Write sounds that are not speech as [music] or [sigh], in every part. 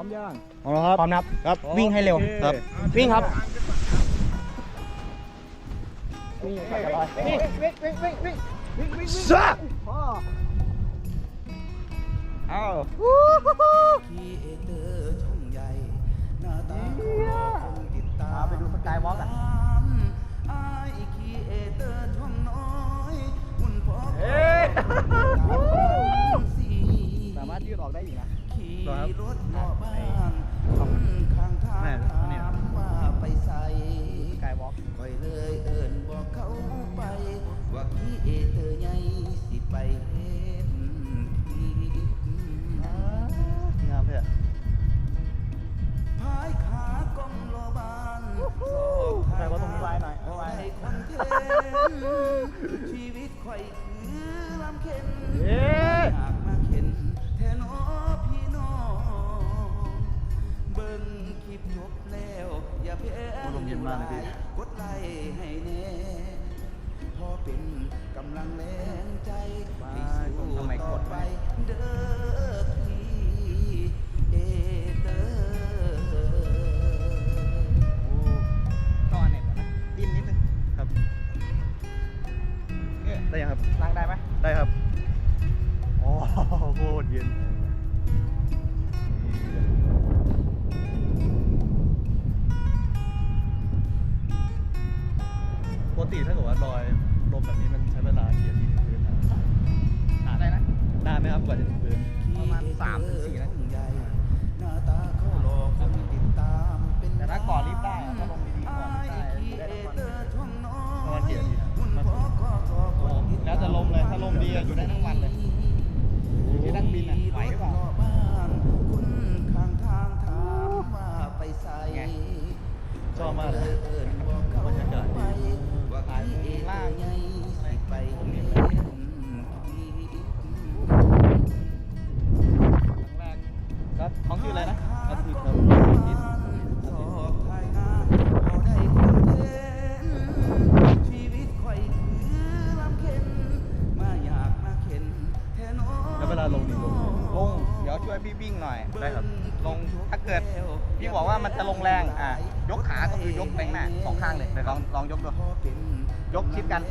ร้อมยังพร้อมแล้วครับพร้อมนะครับครับ วิ่งให้เร็วครับ วิ่งครับนี่ใส่กันเลยนี่วิ่งวิ่งวิ่งวิ่งวิ่งวิ่งวิ่งซ่าพ่อเอ้าคีเอเตอร์ช่องใหญ่หน้าตาคงติดตามไปดูสกายวอล์กอะ ชีวิตข่อยคือลำเข็นเอ๊ะอยากมาเข็นแทนอพี่น้อง เบิ่งคลิปจบแล้ว อย่าเพ้ลมเย็นมากเลยพี่ กดไลค์ให้แน่พอเป็นกำลังแรงใจ ปกติถ้าเกิดว่าลอยลมแบบนี้มันใช้เวลากี่นาทีถึงพื้นนะนานได้นะนานไหมครับกว่าจะถึงพื้น ประมาณสามถึงสี่นาทีใหญ่หน้าตาเขาหล่อคนติดตามเป็นแต่ถ้าก่อนรีบได้อะถ้าลงดีๆก่อนรีบได้ได้ทั้งวันประมาณกี่นาทีนะหุ่นพอก็ทอคนติดตามแล้วแต่ลมเลยถ้าลมดีอะอยู่ได้ทั้งวันเลย อยู่ที่นักบินอะไหวหรือเปล่ารถบ้านคุณข้างทางถามว่าไปใส่ไงชอบมากเลยเอิ้นบอกเขาบรรยากาศดีไปว่าถ่ายมุมล่างใหญ่สิไป หน่อย ได้ครับ ลงถ้าเกิดพี่บอกว่ามันจะลงแรงอะยกขาก็คือยกไปข้างหน้าสองข้างเลยลองลองยกดูยกชิดกัน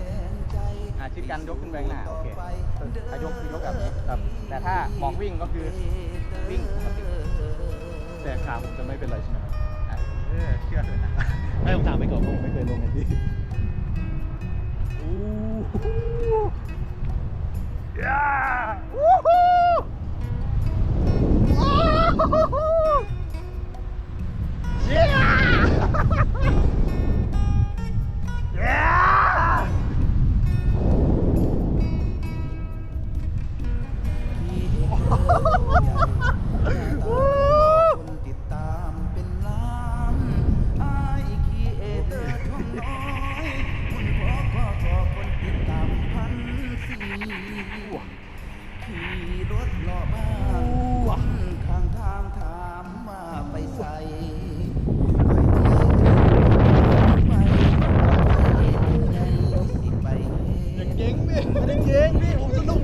อะชิดกันยกขึ้นไปข้างหน้าโอเคถ้ายกคือยกแบบนี้ครับแต่ถ้าบอกวิ่งก็คือวิ่งปกติแต่ขาผมจะไม่เป็นไรใช่ไหมครับอะเออเชื่อเถอะนะให้ผมถามไปก่อนเพราะผมไม่เคยลงไงพี่โอ้โ yeah! [laughs] อย่าเก่งพี่ไม่เก่งพี่ผมสนุก